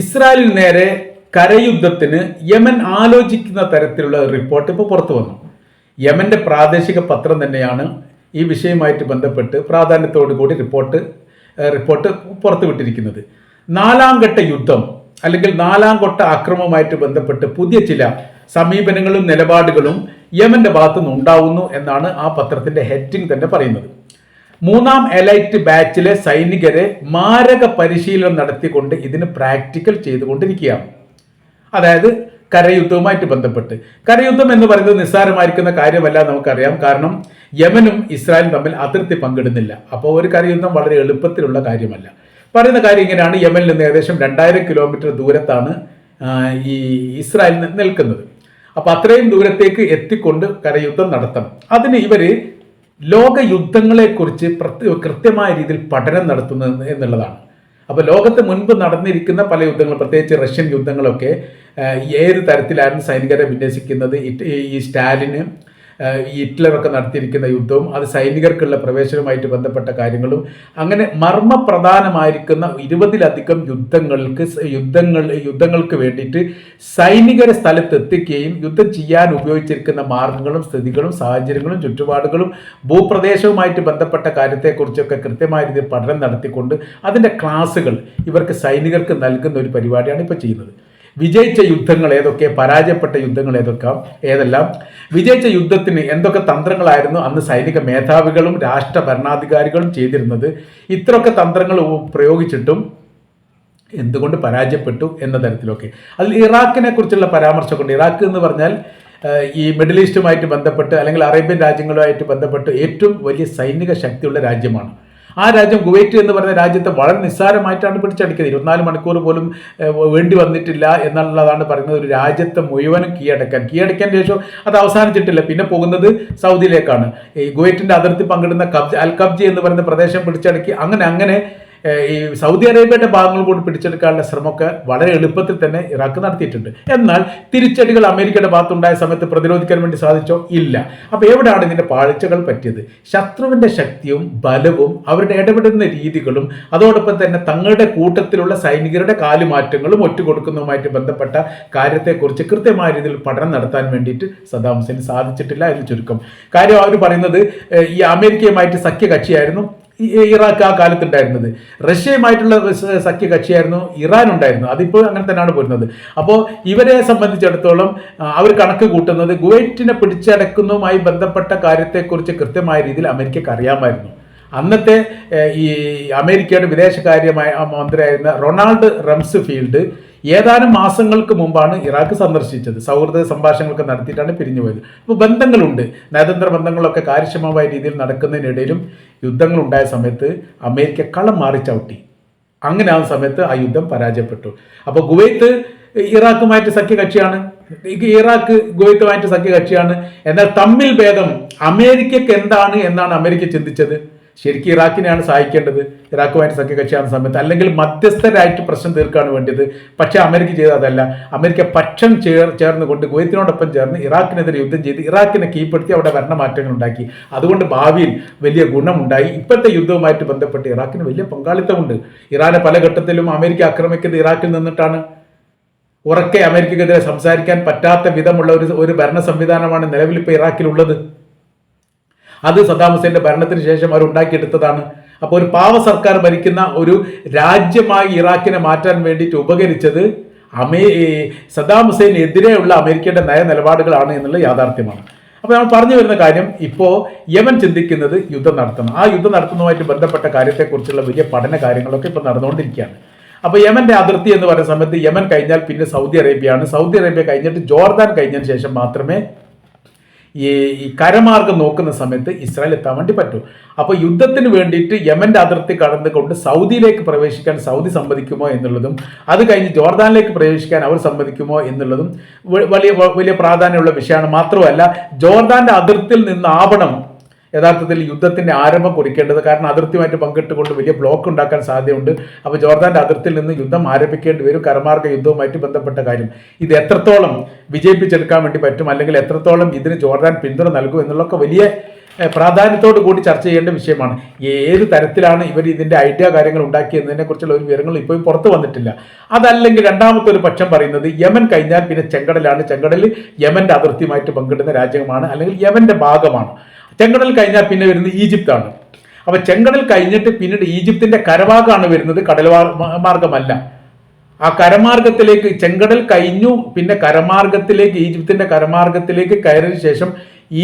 ഇസ്രായേലിന് നേരെ കരയുദ്ധത്തിന് യമൻ ആലോചിക്കുന്ന തരത്തിലുള്ള റിപ്പോർട്ട് ഇപ്പോൾ പുറത്തു വന്നു. യമന്റെ പ്രാദേശിക പത്രം തന്നെയാണ് ഈ വിഷയവുമായിട്ട് ബന്ധപ്പെട്ട് പ്രാധാന്യത്തോടു കൂടി റിപ്പോർട്ട് റിപ്പോർട്ട് പുറത്തുവിട്ടിരിക്കുന്നത്. നാലാം ഘട്ട യുദ്ധം അല്ലെങ്കിൽ നാലാം ഘട്ട അക്രമവുമായിട്ട് ബന്ധപ്പെട്ട് പുതിയ ചില സമീപനങ്ങളും നിലപാടുകളും യമന്റെ ഭാഗത്തുനിന്ന് ഉണ്ടാവുന്നു എന്നാണ് ആ പത്രത്തിന്റെ ഹെഡിങ് തന്നെ പറയുന്നത്. മൂന്നാം എലൈറ്റ് ബാച്ചിലെ സൈനികരെ മാരക പരിശീലനം നടത്തിക്കൊണ്ട് ഇതിന് പ്രാക്ടിക്കൽ ചെയ്തുകൊണ്ടിരിക്കുകയാണ്. അതായത് കരയുദ്ധവുമായിട്ട് ബന്ധപ്പെട്ട്. കരയുദ്ധം എന്ന് പറയുന്നത് നിസ്സാരമായിരിക്കുന്ന കാര്യമല്ല നമുക്കറിയാം. കാരണം യമനും ഇസ്രായേലും തമ്മിൽ അതിർത്തി പങ്കിടുന്നില്ല. അപ്പോൾ ഒരു കരയുദ്ധം വളരെ എളുപ്പത്തിലുള്ള കാര്യമല്ല. പറയുന്ന കാര്യം ഇങ്ങനെയാണ്. യമനിൽ നിന്ന് ഏകദേശം രണ്ടായിരം കിലോമീറ്റർ ദൂരത്താണ് ഈ ഇസ്രായേൽ നിൽക്കുന്നത്. അപ്പോൾ അത്രയും ദൂരത്തേക്ക് എത്തിക്കൊണ്ട് കരയുദ്ധം നടത്തണം. അതിന് ഇവർ ലോക യുദ്ധങ്ങളെക്കുറിച്ച് കൃത്യമായ രീതിയിൽ പഠനം നടത്തുന്നത് എന്നുള്ളതാണ്. അപ്പോൾ ലോകത്ത് മുൻപ് നടന്നിരിക്കുന്ന പല യുദ്ധങ്ങൾ പ്രത്യേകിച്ച് റഷ്യൻ യുദ്ധങ്ങളൊക്കെ ഏത് തരത്തിലായിരുന്നു സൈനികരെ വിന്യസിക്കുന്നത്? ഈ സ്റ്റാലിന് ഹിറ്റ്ലറൊക്കെ നടത്തിയിരിക്കുന്ന യുദ്ധവും അത് സൈനികർക്കുള്ള പ്രവേശനവുമായിട്ട് ബന്ധപ്പെട്ട കാര്യങ്ങളും അങ്ങനെ മർമ്മപ്രധാനമായിരിക്കുന്ന ഇരുപതിലധികം യുദ്ധങ്ങൾക്ക് യുദ്ധങ്ങൾ യുദ്ധങ്ങൾക്ക് വേണ്ടിയിട്ട് സൈനികരെ സ്ഥലത്തെത്തിക്കുകയും യുദ്ധം ചെയ്യാൻ ഉപയോഗിച്ചിരിക്കുന്ന മാർഗങ്ങളും സ്ഥിതികളും സാഹചര്യങ്ങളും ചുറ്റുപാടുകളും ഭൂപ്രദേശവുമായിട്ട് ബന്ധപ്പെട്ട കാര്യത്തെക്കുറിച്ചൊക്കെ കൃത്യമായ രീതിയിൽ പഠനം നടത്തിക്കൊണ്ട് അതിന്റെ ക്ലാസ്സുകൾ ഇവർക്ക് സൈനികർക്ക് നൽകുന്ന ഒരു പരിപാടിയാണ് ഇപ്പോൾ ചെയ്യുന്നത്. വിജയിച്ച യുദ്ധങ്ങൾ ഏതൊക്കെ പരാജയപ്പെട്ട യുദ്ധങ്ങൾ ഏതൊക്കെ ഏതെല്ലാം? വിജയിച്ച യുദ്ധത്തിന് എന്തൊക്കെ തന്ത്രങ്ങളായിരുന്നു അന്ന് സൈനിക മേധാവികളും രാഷ്ട്ര ഭരണാധികാരികളും ചെയ്തിരുന്നത്? ഇത്രയൊക്കെ തന്ത്രങ്ങൾ പ്രയോഗിച്ചിട്ടും എന്തുകൊണ്ട് പരാജയപ്പെട്ടു എന്ന തരത്തിലൊക്കെ. അതിൽ ഇറാഖിനെ കുറിച്ചുള്ള പരാമർശമുണ്ട് ഇറാഖ് എന്ന് പറഞ്ഞാൽ ഈ മിഡിൽ ഈസ്റ്റുമായിട്ട് ബന്ധപ്പെട്ട് അല്ലെങ്കിൽ അറേബ്യൻ രാജ്യങ്ങളുമായിട്ട് ബന്ധപ്പെട്ട് ഏറ്റവും വലിയ സൈനിക ശക്തിയുള്ള രാജ്യമാണ്. ആ രാജ്യം കുവൈറ്റ് എന്ന് പറയുന്ന രാജ്യത്തെ വളരെ നിസ്സാരമായിട്ടാണ് പിടിച്ചടക്കിയത്. ഇരുപത്തിനാല് മണിക്കൂർ പോലും വേണ്ടി വന്നിട്ടില്ല എന്നുള്ളതാണ് പറയുന്നത്. ഒരു രാജ്യത്തെ മുഴുവനും കീഴടക്കാൻ. കീഴടക്കാൻ ശേഷം അത് അവസാനിച്ചിട്ടില്ല. പിന്നെ പോകുന്നത് സൗദിയിലേക്കാണ്. ഈ കുവൈറ്റിന്റെ അതിർത്തി പങ്കിടുന്ന കബ്ജ അൽ കബ്ജി എന്ന് പറയുന്ന പ്രദേശം പിടിച്ചടക്കി. അങ്ങനെ അങ്ങനെ ഈ സൗദി അറേബ്യയുടെ ഭാഗങ്ങൾ കൂടി പിടിച്ചെടുക്കാനുള്ള ശ്രമമൊക്കെ വളരെ എളുപ്പത്തിൽ തന്നെ ഇറാഖ് നടത്തിയിട്ടുണ്ട്. എന്നാൽ തിരിച്ചടികൾ അമേരിക്കയുടെ ഭാഗത്തുണ്ടായ സമയത്ത് പ്രതിരോധിക്കാൻ വേണ്ടി സാധിച്ചോ? ഇല്ല. അപ്പോൾ എവിടെയാണ് ഇതിന്റെ പാഴ്ചകൾ പറ്റിയത്? ശത്രുവിന്റെ ശക്തിയും ബലവും അവരുടെ ഇടപെടുന്ന രീതികളും അതോടൊപ്പം തന്നെ തങ്ങളുടെ കൂട്ടത്തിലുള്ള സൈനികരുടെ കാലുമാറ്റങ്ങളും ഒറ്റുകൊടുക്കുന്നതുമായിട്ട് ബന്ധപ്പെട്ട കാര്യത്തെക്കുറിച്ച് കൃത്യമായ രീതിയിൽ പഠനം നടത്താൻ വേണ്ടിയിട്ട് സദാം ഹുസൈൻ സാധിച്ചിട്ടില്ല എന്ന് ചുരുക്കം. കാര്യം അവർ പറയുന്നത് ഈ അമേരിക്കയുമായിട്ട് സഖ്യകക്ഷിയായിരുന്നു. ഇറാഖ് ആ കാലത്ത് ഉണ്ടായിരുന്നത് റഷ്യയുമായിട്ടുള്ള സഖ്യ സഖ്യകക്ഷിയായിരുന്നു ഇറാൻ ഉണ്ടായിരുന്നു അതിപ്പോൾ അങ്ങനെ തന്നെയാണ് പോരുന്നത്. അപ്പോൾ ഇവരെ സംബന്ധിച്ചിടത്തോളം അവർ കണക്ക് കൂട്ടുന്നത് കുവൈറ്റിനെ പിടിച്ചടക്കുന്നതുമായി ബന്ധപ്പെട്ട കാര്യത്തെക്കുറിച്ച് കൃത്യമായ രീതിയിൽ അമേരിക്കക്ക് അറിയാമായിരുന്നു. അന്നത്തെ ഈ അമേരിക്കയുടെ വിദേശകാര്യമായ മന്ത്രിയായിരുന്ന റൊണാൾഡ് റംസ് ഫീൽഡ് ഏതാനും മാസങ്ങൾക്ക് മുമ്പാണ് ഇറാഖ് സന്ദർശിച്ചത്. സൗഹൃദ സംഭാഷണങ്ങളൊക്കെ നടത്തിയിട്ടാണ് പിരിഞ്ഞു പോയത്. അപ്പോൾ ബന്ധങ്ങളുണ്ട്. നയതന്ത്ര ബന്ധങ്ങളൊക്കെ കാര്യക്ഷമമായ രീതിയിൽ നടക്കുന്നതിനിടയിലും യുദ്ധങ്ങൾ ഉണ്ടായ സമയത്ത് അമേരിക്ക കളം മാറി ചവിട്ടി. അങ്ങനെ ആ സമയത്ത് ആ യുദ്ധം പരാജയപ്പെട്ടു. അപ്പോൾ ഗുവൈത്ത് ഇറാഖുമായിട്ട് സഖ്യകക്ഷിയാണ്. ഇറാഖ് കുവൈത്തുമായിട്ട് സഖ്യകക്ഷിയാണ്. എന്നാൽ തമ്മിൽ ഭേദം അമേരിക്കക്ക് എന്താണ് എന്നാണ് അമേരിക്ക ചിന്തിച്ചത്. ശരിക്കും ഇറാഖിനെയാണ് സഹായിക്കേണ്ടത്. ഇറാഖുമായിട്ട് സഖ്യകക്ഷിയാകുന്ന സമയത്ത് അല്ലെങ്കിൽ മധ്യസ്ഥരായിട്ട് പ്രശ്നം തീർക്കാണ് വേണ്ടത് പക്ഷേ അമേരിക്ക ചെയ്ത അതല്ല. അമേരിക്ക പക്ഷം ചേർ ചേർന്നുകൊണ്ട് കുവൈത്തിനോടൊപ്പം ചേർന്ന് ഇറാഖിനെതിരെ യുദ്ധം ചെയ്ത് ഇറാഖിനെ കീഴ്പ്പെടുത്തി അവിടെ ഭരണമാറ്റങ്ങൾ ഉണ്ടാക്കി. അതുകൊണ്ട് ഭാവിയിൽ വലിയ ഗുണമുണ്ടായി. ഇപ്പോഴത്തെ യുദ്ധവുമായിട്ട് ബന്ധപ്പെട്ട് ഇറാഖിന് വലിയ പങ്കാളിത്തമുണ്ട്. ഇറാനെ പല ഘട്ടത്തിലും അമേരിക്ക ആക്രമിക്കുന്നത് ഇറാഖിൽ നിന്നിട്ടാണ്. ഉറക്കെ അമേരിക്കക്കെതിരെ സംസാരിക്കാൻ പറ്റാത്ത വിധമുള്ള ഒരു ഒരു ഭരണ സംവിധാനമാണ് നിലവിൽ ഇപ്പോൾ ഇറാഖിലുള്ളത്. അത് സദ്ദാം ഹുസൈന്റെ ഭരണത്തിന് ശേഷം അവർ ഉണ്ടാക്കിയെടുത്തതാണ്. അപ്പോൾ ഒരു പാവ സർക്കാർ ഭരിക്കുന്ന ഒരു രാജ്യമായി ഇറാഖിനെ മാറ്റാൻ വേണ്ടിയിട്ട് ഉപകരിച്ചത് അമേ സദ്ദാം ഹുസൈനെതിരെയുള്ള അമേരിക്കയുടെ നയ നിലപാടുകളാണ് എന്നുള്ള യാഥാർത്ഥ്യമാണ്. അപ്പോൾ നമ്മൾ പറഞ്ഞു വരുന്ന കാര്യം ഇപ്പോൾ യമൻ ചിന്തിക്കുന്നത് യുദ്ധം നടത്തണം. ആ യുദ്ധം നടത്തുന്നതുമായിട്ട് ബന്ധപ്പെട്ട കാര്യത്തെക്കുറിച്ചുള്ള വലിയ പഠന കാര്യങ്ങളൊക്കെ ഇപ്പോൾ നടന്നുകൊണ്ടിരിക്കുകയാണ്. അപ്പോൾ യമന്റെ അതിർത്തി എന്ന് പറയുന്ന സമയത്ത് യമൻ കഴിഞ്ഞാൽ പിന്നെ സൗദി അറേബ്യയാണ്. സൗദി അറേബ്യ കഴിഞ്ഞിട്ട് ജോർദാൻ കഴിഞ്ഞതിന് ശേഷം മാത്രമേ ഈ കരമാർഗം നോക്കുന്ന സമയത്ത് ഇസ്രായേൽ എത്താൻ വേണ്ടി പറ്റൂ. അപ്പോൾ യുദ്ധത്തിന് വേണ്ടിയിട്ട് യമന്റെ അതിർത്തി കടന്നുകൊണ്ട് സൗദിയിലേക്ക് പ്രവേശിക്കാൻ സൗദി സമ്മതിക്കുമോ എന്നുള്ളതും അത് കഴിഞ്ഞ് ജോർദാനിലേക്ക് പ്രവേശിക്കാൻ അവർ സമ്മതിക്കുമോ എന്നുള്ളതും വലിയ വലിയ പ്രാധാന്യമുള്ള വിഷയമാണ്. മാത്രമല്ല ജോർദാന്റെ അതിർത്തിയിൽ നിന്നാവണം യഥാർത്ഥത്തിൽ യുദ്ധത്തിന്റെ ആരംഭം കുറിക്കേണ്ടത് കാരണം അതിർത്തിയുമായിട്ട് പങ്കിട്ടുകൊണ്ട് വലിയ ബ്ലോക്ക് ഉണ്ടാക്കാൻ സാധ്യതയുണ്ട്. അപ്പോൾ ജോർദാന്റെ അതിർത്തിയിൽ നിന്ന് യുദ്ധം ആരംഭിക്കേണ്ടി വരും. കരമാർഗ യുദ്ധവുമായിട്ട് ബന്ധപ്പെട്ട കാര്യം. ഇത് എത്രത്തോളം വിജയിപ്പിച്ചെടുക്കാൻ വേണ്ടി പറ്റും? അല്ലെങ്കിൽ എത്രത്തോളം ഇതിന് ജോർദാൻ പിന്തുണ നൽകും എന്നുള്ളതൊക്കെ വലിയ പ്രാധാന്യത്തോടു കൂടി ചർച്ച ചെയ്യേണ്ട വിഷയമാണ്. ഏത് തരത്തിലാണ് ഇവർ ഇതിന്റെ ഐഡിയ കാര്യങ്ങൾ ഉണ്ടാക്കിയതിനെ കുറിച്ചുള്ള ഒരു വിവരങ്ങൾ ഇപ്പോഴും പുറത്തു വന്നിട്ടില്ല. അതല്ലെങ്കിൽ രണ്ടാമത്തെ ഒരു പക്ഷം പറയുന്നത് യമൻ കഴിഞ്ഞാൽ പിന്നെ ചെങ്കടലാണ്. ചെങ്കടൽ യമന്റെ അതിർത്തിയുമായിട്ട് പങ്കിടുന്ന രാജ്യമാണ്. അല്ലെങ്കിൽ യമന്റെ ഭാഗമാണ്. ചെങ്കടൽ കഴിഞ്ഞാൽ പിന്നെ വരുന്നത് ഈജിപ്താണ്. അപ്പൊ ചെങ്കടൽ കഴിഞ്ഞിട്ട് പിന്നീട് ഈജിപ്തിന്റെ കരഭാഗമാണ് വരുന്നത് കടൽ മാർഗമല്ല. ആ കരമാർഗത്തിലേക്ക് ചെങ്കടൽ കഴിഞ്ഞു പിന്നെ കരമാർഗത്തിലേക്ക് ഈജിപ്തിന്റെ കരമാർഗത്തിലേക്ക് കയറിയ ശേഷം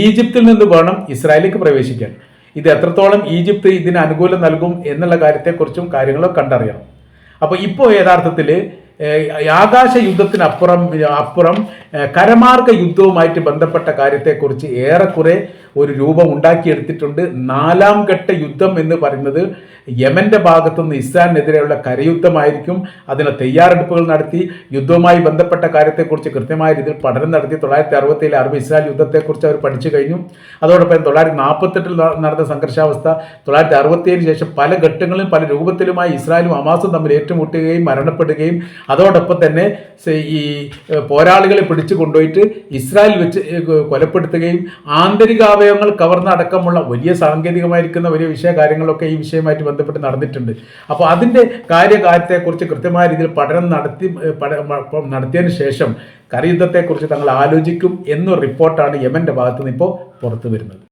ഈജിപ്തിൽ നിന്ന് വേണം ഇസ്രായേലിലേക്ക് പ്രവേശിക്കാൻ. ഇത് എത്രത്തോളം ഈജിപ്ത് ഇതിന് അനുകൂലം നൽകും എന്നുള്ള കാര്യത്തെക്കുറിച്ചും കാര്യങ്ങളൊക്കെ കണ്ടറിയണം. അപ്പോൾ ഇപ്പോൾ യഥാർത്ഥത്തിൽ ആകാശ യുദ്ധത്തിനപ്പുറം അപ്പുറം കരമാർഗ യുദ്ധവുമായിട്ട് ബന്ധപ്പെട്ട കാര്യത്തെക്കുറിച്ച് ഏറെക്കുറെ ഒരു രൂപം ഉണ്ടാക്കിയെടുത്തിട്ടുണ്ട്. നാലാം ഘട്ട യുദ്ധം എന്ന് പറയുന്നത് യമന്റെ ഭാഗത്തുനിന്ന് ഇസ്രാലിനെതിരെയുള്ള കരയുദ്ധമായിരിക്കും. അതിന് തയ്യാറെടുപ്പുകൾ നടത്തി. യുദ്ധവുമായി ബന്ധപ്പെട്ട കാര്യത്തെക്കുറിച്ച് കൃത്യമായ രീതിയിൽ പഠനം നടത്തി. തൊള്ളായിരത്തി അറുപത്തിയേഴ് അറബ് ഇസ്രായേൽ യുദ്ധത്തെക്കുറിച്ച് അവർ പഠിച്ചു കഴിഞ്ഞു. അതോടൊപ്പം തൊള്ളായിരത്തി നാൽപ്പത്തെട്ടിൽ നടന്ന സംഘർഷാവസ്ഥ തൊള്ളായിരത്തി അറുപത്തിയേഴിന് ശേഷം പല ഘട്ടങ്ങളിലും പല രൂപത്തിലുമായി ഇസ്രായേലും അമാസും തമ്മിൽ ഏറ്റുമുട്ടുകയും മരണപ്പെടുകയും. അതോടൊപ്പം തന്നെ ഈ പോരാളികളെ പിടിച്ചു കൊണ്ടുപോയിട്ട് ഇസ്രായേൽ വെച്ച് കൊലപ്പെടുത്തുകയും ആന്തരിക അവയവങ്ങൾ കവർന്നടക്കമുള്ള വലിയ സാങ്കേതികമായിരിക്കുന്ന വലിയ വിഷയ കാര്യങ്ങളൊക്കെ ഈ വിഷയമായിട്ട് ബന്ധപ്പെട്ട് നടന്നിട്ടുണ്ട്. അപ്പോൾ അതിന്റെ കാര്യകാര്യത്തെക്കുറിച്ച് കൃത്യമായ രീതിയിൽ പഠനം നടത്തി നടത്തിയതിന് ശേഷം കരയുദ്ധത്തെക്കുറിച്ച് തങ്ങൾ ആലോചിക്കും എന്നൊരു റിപ്പോർട്ടാണ് യമന്റെ ഭാഗത്തുനിന്ന് ഇപ്പോൾ പുറത്തു വരുന്നത്